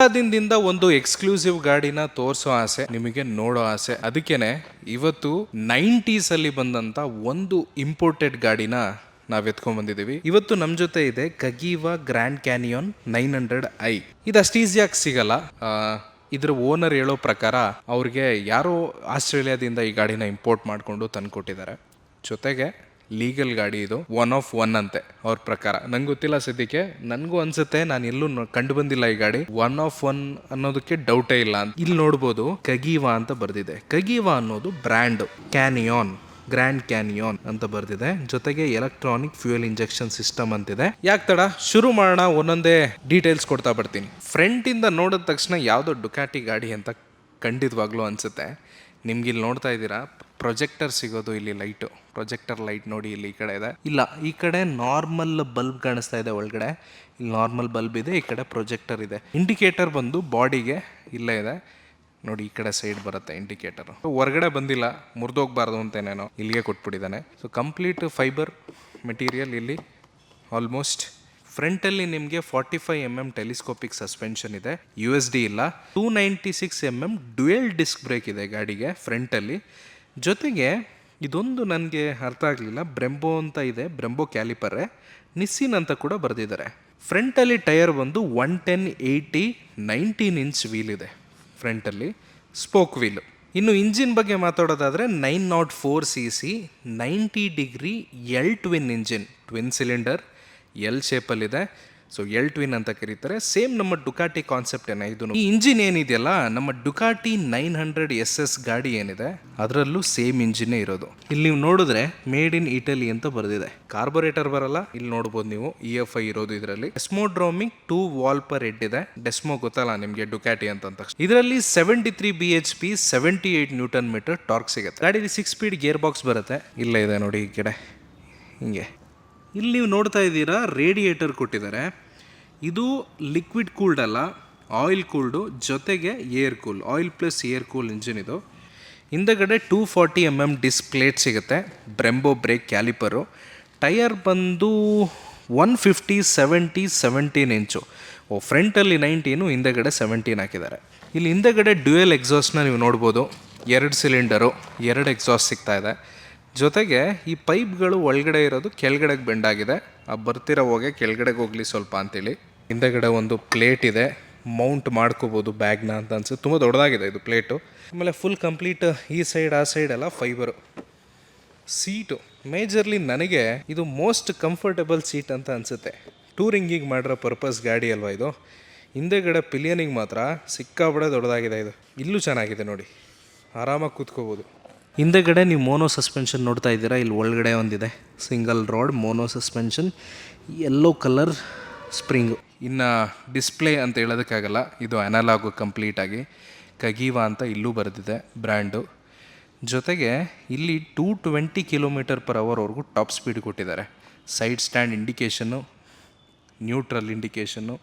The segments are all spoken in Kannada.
ದಿನದಿಂದ ಒಂದು ಎಕ್ಸ್ಕ್ಲೂಸಿವ್ ಗಾಡಿನ ತೋರಿಸೋ ಆಸೆ ನಿಮಗೆ ನೋಡೋ ಆಸೆ. ಅದಕ್ಕೇನೆ ಇವತ್ತು ನೈಂಟೀಸ್ ಅಲ್ಲಿ ಬಂದಂತ ಒಂದು ಇಂಪೋರ್ಟೆಡ್ ಗಾಡಿನ ನಾವ್ ಎತ್ಕೊಂಡ್ ಬಂದಿದೀವಿ ಇವತ್ತು ನಮ್ ಜೊತೆ ಇದೆ Cagiva Grand Canyon nine hundred I. ಇದು ಅಷ್ಟು ಈಸಿಯಾಗಿ ಸಿಗಲ್ಲ. ಆ, ಇದ್ರ ಓನರ್ ಹೇಳೋ ಪ್ರಕಾರ ಅವ್ರಿಗೆ ಯಾರೋ ಆಸ್ಟ್ರೇಲಿಯಾದಿಂದ ಈ ಗಾಡಿನ ಇಂಪೋರ್ಟ್ ಮಾಡಿಕೊಂಡು ತಂದ್ಕೊಟ್ಟಿದ್ದಾರೆ. ಜೊತೆಗೆ ಲೀಗಲ್ ಗಾಡಿ ಇದು ಒನ್ ಆಫ್ ಒನ್ ಅಂತೆ, ಅವ್ರ ಪ್ರಕಾರ. ನಂಗೆ ಗೊತ್ತಿಲ್ಲ ಸದ್ಯಕ್ಕೆ, ನನಗೂ ಅನ್ಸುತ್ತೆ, ನಾನು ಎಲ್ಲೂ ಕಂಡು ಬಂದಿಲ್ಲ ಈ ಗಾಡಿ. ಒನ್ ಆಫ್ ಒನ್ ಅನ್ನೋದಕ್ಕೆ ಡೌಟೇ ಇಲ್ಲ ಅಂತ. ಇಲ್ಲಿ ನೋಡ್ಬೋದು ಕಗೀವಾ ಅಂತ ಬರ್ದಿದೆ. ಕಗೀವಾ ಅನ್ನೋದು ಬ್ರ್ಯಾಂಡ್ ಕ್ಯಾನಿಯಾನ್ ಗ್ರ್ಯಾಂಡ್ ಕ್ಯಾನಿಯೋನ್ ಅಂತ ಬರ್ದಿದೆ. ಜೊತೆಗೆ ಎಲೆಕ್ಟ್ರಾನಿಕ್ ಫ್ಯೂಯಲ್ ಇಂಜೆಕ್ಷನ್ ಸಿಸ್ಟಮ್ ಅಂತಿದೆ. ಯಾಕೆ ತಡ? ಶುರು ಮಾಡೋಣ, ಒಂದೊಂದೇ ಡೀಟೇಲ್ಸ್ ಕೊಡ್ತಾ ಬರ್ತೀನಿ. ಫ್ರಂಟ್ ಇಂದ ನೋಡಿದ ತಕ್ಷಣ ಯಾವುದೋ ಡುಕಾಟಿ ಗಾಡಿ ಅಂತ ಖಂಡಿತವಾಗ್ಲೂ ಅನ್ಸುತ್ತೆ. ನಿಮ್ಗೆ ಇಲ್ಲಿ ನೋಡ್ತಾ ಇದ್ದೀರಾ? ಪ್ರೊಜೆಕ್ಟರ್ ಸಿಗೋದು ಇಲ್ಲಿ ಲೈಟು. ಪ್ರೊಜೆಕ್ಟರ್ ಲೈಟ್ ನೋಡಿ ಇಲ್ಲಿ ಈ ಕಡೆ ಇದೆ. ಇಲ್ಲ, ಈ ಕಡೆ ನಾರ್ಮಲ್ ಬಲ್ಬ್ ಕಾಣಿಸ್ತಾ ಇದೆ ಒಳಗಡೆ. ಇಲ್ಲಿ ನಾರ್ಮಲ್ ಬಲ್ಬ್ ಇದೆ, ಈ ಕಡೆ ಪ್ರೊಜೆಕ್ಟರ್ ಇದೆ. ಇಂಡಿಕೇಟರ್ ಬಂದು ಬಾಡಿಗೆ ಇಲ್ಲೇ ಇದೆ. ನೋಡಿ, ಈ ಕಡೆ ಸೈಡ್ ಬರುತ್ತೆ ಇಂಡಿಕೇಟರ್. ಹೊರಗಡೆ ಬಂದಿಲ್ಲ, ಮುರಿದೋಗ್ಬಾರ್ದು ಅಂತೇನೇನೋ ಇಲ್ಲಿಗೆ ಕೊಟ್ಬಿಟ್ಟಿದ್ದಾನೆ. ಸೊ ಕಂಪ್ಲೀಟ್ ಫೈಬರ್ ಮೆಟೀರಿಯಲ್ ಇಲ್ಲಿ ಆಲ್ಮೋಸ್ಟ್ ಫ್ರಂಟಲ್ಲಿ ನಿಮಗೆ forty five M M telescopic suspension ಇದೆ, ಯು ಎಸ್ ಡಿ ಇಲ್ಲ. Two ninety six M M dual disc brake ಇದೆ ಗಾಡಿಗೆ ಫ್ರಂಟಲ್ಲಿ. ಜೊತೆಗೆ ಇದೊಂದು ನನಗೆ ಅರ್ಥ ಆಗಲಿಲ್ಲ, ಬ್ರೆಂಬೋ ಅಂತ ಇದೆ, ಬ್ರೆಂಬೋ ಕ್ಯಾಲಿಪರೇ, ನಿಸ್ಸಿನ್ ಅಂತ ಕೂಡ ಬರೆದಿದ್ದಾರೆ. ಫ್ರಂಟಲ್ಲಿ ಟೈರ್ ಬಂದು one ten eighty, nineteen inch wheel ಇದೆ ಫ್ರಂಟಲ್ಲಿ, ಸ್ಪೋಕ್ ವೀಲ್. ಇನ್ನು ಇಂಜಿನ್ ಬಗ್ಗೆ ಮಾತಾಡೋದಾದರೆ nine nought four C C, ninety degree L twin engine, twin cylinder L ಶೇಪಲ್ಲಿದೆ so L twin ಅಂತ ಕರೀತಾರೆ. ಸೇಮ್ ನಮ್ಮ ಡುಕಾಟಿ ಕಾನ್ಸೆಪ್ಟ್ ಏನ? ಇದು ಈ ಇಂಜಿನ್ ಏನಿದೆಯಲ್ಲ, ನಮ್ಮ Ducati nine hundred S S ಗಾಡಿ ಏನಿದೆ, ಅದರಲ್ಲೂ ಸೇಮ್ ಇಂಜಿನೇ ಇರೋದು. ಇಲ್ಲಿ ನೀವು ನೋಡಿದ್ರೆ ಮೇಡ್ ಇನ್ ಇಟಲಿ ಅಂತ ಬರೆದಿದೆ. ಕಾರ್ಬೊರೇಟರ್ ಬರಲ್ಲ, ಇಲ್ಲಿ ನೋಡ್ಬೋದು ನೀವು ಇ ಎಫ್ ಐ ಇರೋದು ಇದರಲ್ಲಿ. Desmodromic two valve per head ಇದೆ. ಡೆಸ್ಮೋ ಗೊತ್ತಲ್ಲ ನಿಮಗೆ ಡುಕಾಟಿ ಅಂತ ಇದರಲ್ಲಿ seventy three B H P seventy eight newton meter torque ಸಿಗುತ್ತೆ. ಗಾಡಿಲಿ ಸಿಕ್ಸ್ ಸ್ಪೀಡ್ ಗೇರ್ ಬಾಕ್ಸ್ ಬರುತ್ತೆ. ಇಲ್ಲೇ ಇದೆ ನೋಡಿ ಈ ಕಡೆ. ಹಿಂಗೆ. ಇಲ್ಲಿ ನೀವು ನೋಡ್ತಾ ಇದ್ದೀರಾ ರೇಡಿಯೇಟರ್ ಕೊಟ್ಟಿದ್ದಾರೆ. ಇದು ಲಿಕ್ವಿಡ್ ಕೂಲ್ಡ್ ಅಲ್ಲ ಆಯಿಲ್ ಕೂಲ್ಡು ಜೊತೆಗೆ air cool oil plus air cool engine ಇದು. ಹಿಂದಗಡೆ two forty M M disc plate ಸಿಗುತ್ತೆ ಬ್ರೆಂಬೋ ಬ್ರೇಕ್ ಕ್ಯಾಲಿಪರು ಟೈರ್ ಬಂದು ಒನ್ ಫಿಫ್ಟಿ ಸೆವೆಂಟಿ ಸೆವೆಂಟೀನ್ ಇಂಚು ಓ ಫ್ರಂಟಲ್ಲಿ ನೈನ್ಟೀನು ಹಿಂದೆಗಡೆ ಸೆವೆಂಟೀನ್ ಹಾಕಿದ್ದಾರೆ. ಇಲ್ಲಿ ಹಿಂದೆಗಡೆ ಡ್ಯೂಯಲ್ ಎಕ್ಸಾಸ್ಟ್ನ ನೀವು ನೋಡ್ಬೋದು. ಎರಡು ಸಿಲಿಂಡರು ಎರಡು ಎಕ್ಸಾಸ್ಟ್ ಸಿಗ್ತಾ ಇದೆ. ಜೊತೆಗೆ ಈ ಪೈಪ್ಗಳು ಒಳಗಡೆ ಇರೋದು ಕೆಳಗಡೆಗೆ ಬೆಂಡ್ ಆಗಿದೆ ಆ ಬರ್ತಿರೋ ಹೋಗೆ ಕೆಳಗಡೆಗೆ ಹೋಗ್ಲಿ ಸ್ವಲ್ಪ ಅಂತೇಳಿ. ಹಿಂದೆಗಡೆ ಒಂದು ಪ್ಲೇಟ್ ಇದೆ. ಮೌಂಟ್ ಮಾಡ್ಕೋಬೋದು ಬ್ಯಾಗ್ನ ಅಂತ ಅನ್ಸುತ್ತೆ. ತುಂಬ ದೊಡ್ಡದಾಗಿದೆ ಇದು ಪ್ಲೇಟು. ಆಮೇಲೆ ಫುಲ್ ಕಂಪ್ಲೀಟ್ ಈ ಸೈಡ್, ಆ ಸೈಡ್ ಎಲ್ಲ ಫೈಬರು. ಸೀಟು. ಮೇಜರ್ಲಿ ನನಗೆ ಇದು ಮೋಸ್ಟ್ ಕಂಫರ್ಟಬಲ್ ಸೀಟ್ ಅಂತ ಅನಿಸುತ್ತೆ. ಟೂರಿಂಗಿಗೆ ಮಾಡಿರೋ ಪರ್ಪಸ್ ಗಾಡಿ ಅಲ್ವಾ ಇದು? ಹಿಂದೆಗಡೆ ಪಿಲಿಯನಿಗೆ ಮಾತ್ರ ಸಿಕ್ಕಾಬಡೆ ದೊಡ್ಡದಾಗಿದೆ ಇದು. ಇಲ್ಲೂ ಚೆನ್ನಾಗಿದೆ ನೋಡಿ. ಆರಾಮಾಗಿ ಕೂತ್ಕೋಬೋದು. ಹಿಂದೆಗಡೆ ನೀವು ಮೋನೋ ಸಸ್ಪೆನ್ಷನ್ ನೋಡ್ತಾ ಇದ್ದೀರಾ? ಇಲ್ಲಿ ಒಳಗಡೆ ಒಂದಿದೆ. Single rod, mono suspension yellow colour spring ಇನ್ನು ಡಿಸ್ಪ್ಲೇ ಅಂತ ಹೇಳೋದಕ್ಕಾಗಲ್ಲ. ಇದು ಅನಲಾಗು ಕಂಪ್ಲೀಟಾಗಿ ಕಗೀವಾ ಅಂತ ಇಲ್ಲೂ ಬರೆದಿದೆ ಬ್ರ್ಯಾಂಡು ಜೊತೆಗೆ ಇಲ್ಲಿ ಟೂ ಟ್ವೆಂಟಿ ಕಿಲೋಮೀಟರ್ ಪರ್ ಅವರ್ವರೆಗೂ ಟಾಪ್ ಸ್ಪೀಡ್ ಕೊಟ್ಟಿದ್ದಾರೆ. Side stand indication neutral indication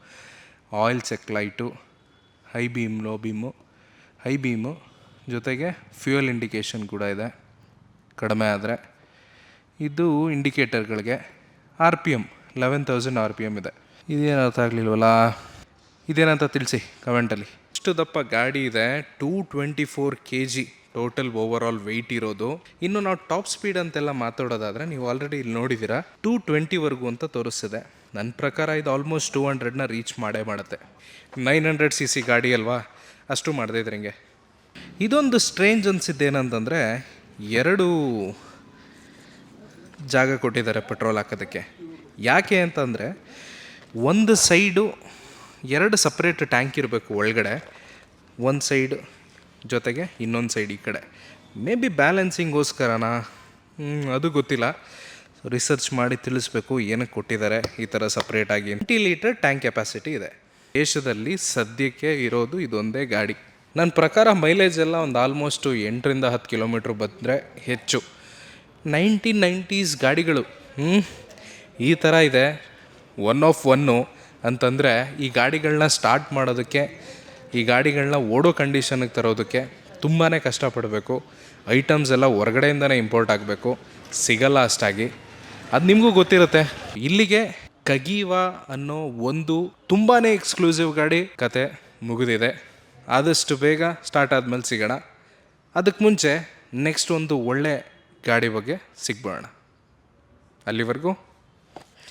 oil check light high beam low beam high beam ಜೊತೆಗೆ ಫ್ಯೂಯಲ್ ಇಂಡಿಕೇಷನ್ ಕೂಡ ಇದೆ, ಕಡಿಮೆ ಆದರೆ. ಇದು ಇಂಡಿಕೇಟರ್ಗಳಿಗೆ R P M eleven thousand R P M ಇದೆ. ಇದೇನು ಅರ್ಥ ಆಗಲಿಲ್ವಲ್ಲ? ಇದೇನಂತ ತಿಳಿಸಿ ಕಮೆಂಟಲ್ಲಿ ಇಷ್ಟು ದಪ್ಪ ಗಾಡಿ ಇದೆ two twenty four K G total over all weight ಇರೋದು. ಇನ್ನು ನಾವು ಟಾಪ್ ಸ್ಪೀಡ್ ಅಂತೆಲ್ಲ ಮಾತಾಡೋದಾದರೆ ನೀವು ಆಲ್ರೆಡಿ ಇಲ್ಲಿ ನೋಡಿದ್ದೀರಾ ಟೂ ಟ್ವೆಂಟಿವರೆಗೂ ಅಂತ ತೋರಿಸ್ತಿದೆ. ನನ್ನ ಪ್ರಕಾರ ಇದು ಆಲ್ಮೋಸ್ಟ್ ಟೂ ಹಂಡ್ರೆಡ್ನ ರೀಚ್ ಮಾಡೇ ಮಾಡುತ್ತೆ. ನೈನ್ ಹಂಡ್ರೆಡ್ ಸಿ ಸಿ ಗಾಡಿ ಅಲ್ವಾ? ಅಷ್ಟು ಮಾಡಿದೆ ಇದ್ರೆ ಹಿಂಗೆ. ಇದೊಂದು ಸ್ಟ್ರೇಂಜ್ ಅನಿಸಿದ್ದೇನಂತಂದರೆ ಎರಡು ಜಾಗ ಕೊಟ್ಟಿದ್ದಾರೆ ಪೆಟ್ರೋಲ್ ಹಾಕೋದಕ್ಕೆ. ಯಾಕೆ ಅಂತಂದರೆ ಒಂದು ಸೈಡು ಎರಡು ಸಪ್ರೇಟ್ ಟ್ಯಾಂಕ್ ಇರಬೇಕು ಒಳಗಡೆ, ಒಂದು ಸೈಡ್ ಜೊತೆಗೆ ಇನ್ನೊಂದು ಸೈಡ್ ಈ ಕಡೆ. ಮೇ ಬಿ ಬ್ಯಾಲೆನ್ಸಿಂಗೋಸ್ಕರನಾ ಅದು ಗೊತ್ತಿಲ್ಲ. ರಿಸರ್ಚ್ ಮಾಡಿ ತಿಳಿಸ್ಬೇಕು ಏನಕ್ಕೆ ಕೊಟ್ಟಿದ್ದಾರೆ ಈ ಥರ ಸಪ್ರೇಟಾಗಿ. ಟ್ವೆಂಟಿ ಲೀಟರ್ ಟ್ಯಾಂಕ್ ಕೆಪಾಸಿಟಿ ಇದೆ. ದೇಶದಲ್ಲಿ ಸದ್ಯಕ್ಕೆ ಇರೋದು ಇದೊಂದೇ ಗಾಡಿ. ನನ್ನ ಪ್ರಕಾರ ಮೈಲೇಜ್ ಎಲ್ಲ ಒಂದು ಆಲ್ಮೋಸ್ಟು ಎಂಟರಿಂದ ಹತ್ತು ಕಿಲೋಮೀಟ್ರ್ ಬಂದರೆ ಹೆಚ್ಚು. ನೈನ್ಟೀನ್ ನೈಂಟೀಸ್ ಗಾಡಿಗಳು ಹ್ಞೂ ಈ ಥರ ಇದೆ. ಒನ್ ಆಫ್ ಒನ್ನು ಅಂತಂದರೆ ಈ ಗಾಡಿಗಳನ್ನ ಸ್ಟಾರ್ಟ್ ಮಾಡೋದಕ್ಕೆ, ಈ ಗಾಡಿಗಳನ್ನ ಓಡೋ ಕಂಡೀಷನಿಗೆ ತರೋದಕ್ಕೆ ತುಂಬಾ ಕಷ್ಟಪಡಬೇಕು. ಐಟಮ್ಸ್ ಎಲ್ಲ ಹೊರಗಡೆಯಿಂದನೇ ಇಂಪೋರ್ಟ್ ಆಗಬೇಕು. ಸಿಗಲ್ಲ ಅಷ್ಟಾಗಿ. ಅದು ನಿಮಗೂ ಗೊತ್ತಿರುತ್ತೆ. ಇಲ್ಲಿಗೆ ಕಗೀವಾ ಅನ್ನೋ ಒಂದು ತುಂಬಾ ಎಕ್ಸ್ಕ್ಲೂಸಿವ್ ಗಾಡಿ ಕತೆ ಮುಗಿದಿದೆ. ಆದಷ್ಟು ಬೇಗ ಸ್ಟಾರ್ಟ್ ಆದಮೇಲೆ ಸಿಗೋಣ. ಅದಕ್ಕೆ ಮುಂಚೆ ನೆಕ್ಸ್ಟ್ ಒಂದು ಒಳ್ಳೆ ಗಾಡಿ ಬಗ್ಗೆ ಸಿಗ್ಬೋಣ ಅಲ್ಲಿವರೆಗೂ